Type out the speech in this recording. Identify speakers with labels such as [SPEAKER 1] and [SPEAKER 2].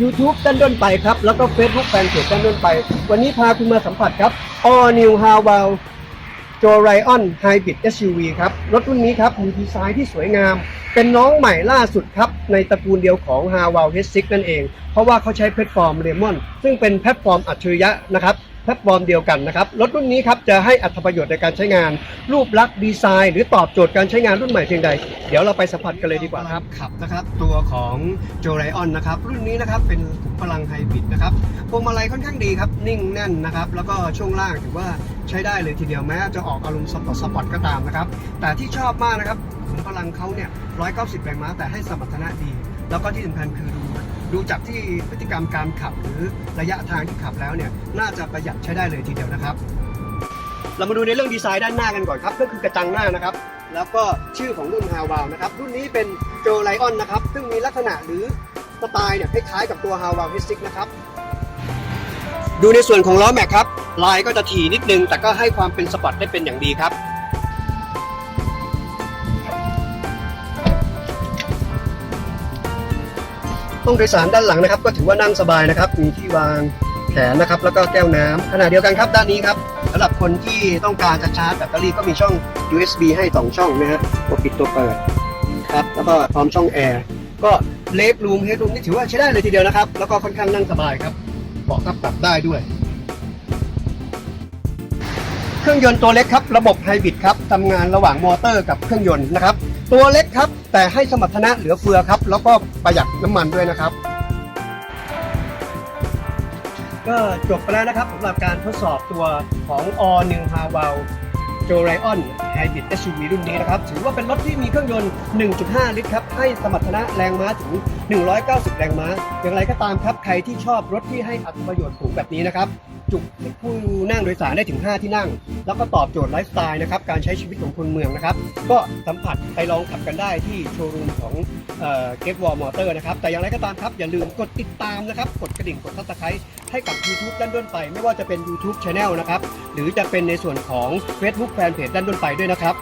[SPEAKER 1] YouTube ด้านด้นไปครับ แล้วก็ Facebook แฟนเพจด้านด้นไป วันนี้พาคุณมาสัมผัสครับ All New h a w a l j o r i o n Hybrid SUV ครับ รถรุ่นนี้ครับ มีดีไซน์ที่สวยงาม เป็นน้องใหม่ล่าสุดครับ ในตระกูลเดียวของ h a w a l H6 นั่นเอง เพราะว่าเขาใช้แพลตฟอร์ม Lemon ซึ่งเป็นแพลตฟอร์มอัจฉริยะนะครับ แพลตฟอร์มเดียวกันนะครับ รถรุ่นนี้ครับจะให้อัตประโยชน์ในการใช้งาน รูปลักษณ์ดีไซน์ หรือตอบโจทย์การใช้งานรุ่นใหม่เพียงใด เดี๋ยวเราไปสัมผัสกันเลยดีกว่าครับขับนะครับตัวของโจไรออนนะครับรุ่นนี้นะครับเป็นขุมพลังไฮบริดนะครับพวงมาลัยค่อนข้างดีครับนิ่งแน่นนะครับแล้วก็ช่วงล่างถือว่าใช้ได้เลยทีเดียวแม้จะออกอารมณ์สปอร์ตสปอร์ตก็ตามนะครับแต่ที่ชอบมากนะครับขุมพลังเขาเนี่ย190แรงม้าแต่ให้สมรรถนะดี แล้วก็ที่สำคัญคือดู ดูจากที่พฤติกรรมการขับหรือระยะทางที่ขับแล้วเนี่ยน่าจะประหยัดใช้ได้เลยทีเดียวนะครับ เรามาดูในเรื่องดีไซน์ด้านหน้ากันก่อนครับก็คือกระจังหน้านะครับ แล้วก็ชื่อของรุ่นฮาวาวนะครับรุ่นนี้เป็นโจไลออนนะครับซึ่งมีลักษณะหรือสไตล์เนี่ยคล้ายๆกับตัวฮาวาวเฮสซิกนะครับดูในส่วนของล้อแม็กครับลายก็จะถี่นิดนึง แต่ก็ให้ความเป็นสปอร์ตได้เป็นอย่างดีครับ ห้องโดยสารด้านหลังนะครับ ก็ถือว่านั่งสบายนะครับ มีที่วางแขนนะครับ แล้วก็แก้วน้ำขณะเดียวกันครับด้านนี้ครับสำหรับคนที่ต้องการจะชาร์จแบตเตอรี่ก็มีช่อง USB ให้สองช่องนะฮะตัวปิดตัวเปิดครับแล้วก็พร้อมช่องแอร์ก็เลฟรูมเฮดรูมนี่ถือว่าใช้ได้เลยทีเดียวนะครับ แล้วก็ค่อนข้างนั่งสบายครับเบาะก็ปรับได้ด้วย เครื่องยนต์ตัวเล็กครับ ระบบไฮบริดครับทำงานระหว่างมอเตอร์กับเครื่องยนต์นะครับ ตัวเล็กครับ แต่ให้สมรรถนะเหลือเฟือครับ แล้วก็ประหยัดน้ำมันด้วยนะครับ ก็จบไปแล้วนะครับสำหรับการทดสอบตัวของ All New h a w a l j o r i o n Hybrid SUV รุ่นนี้นะครับ ถือว่าเป็นรถที่มีเครื่องยนต์ 1.5 ลิตรครับ ให้สมรรถนะแรงม้าถึง 190 แรงม้า อย่างไรก็ตามครับ ใครที่ชอบรถที่ให้อัตประโยชน์สูงแบบนี้นะครับ จุผู้นั่งโดยสารได้ถึง 5 ที่นั่ง แล้วก็ตอบโจทย์ไลฟ์สไตล์นะครับ การใช้ชีวิตของคนเมืองนะครับ ก็สัมผัสไปลองขับกันได้ที่โชว์รูมของเก็บวอลมอเตอร์นะครับ แต่อย่างไรก็ตามครับ อย่าลืมกดติดตามนะครับ กดกระดิ่ง กดซับสไครต์ให้กับ YouTube ด้านด้นไป ไม่ว่าจะเป็น YouTube Channel นะครับ หรือจะเป็นในส่วนของ Facebook แฟนเพจด้านด้นไปด้วยนะครับ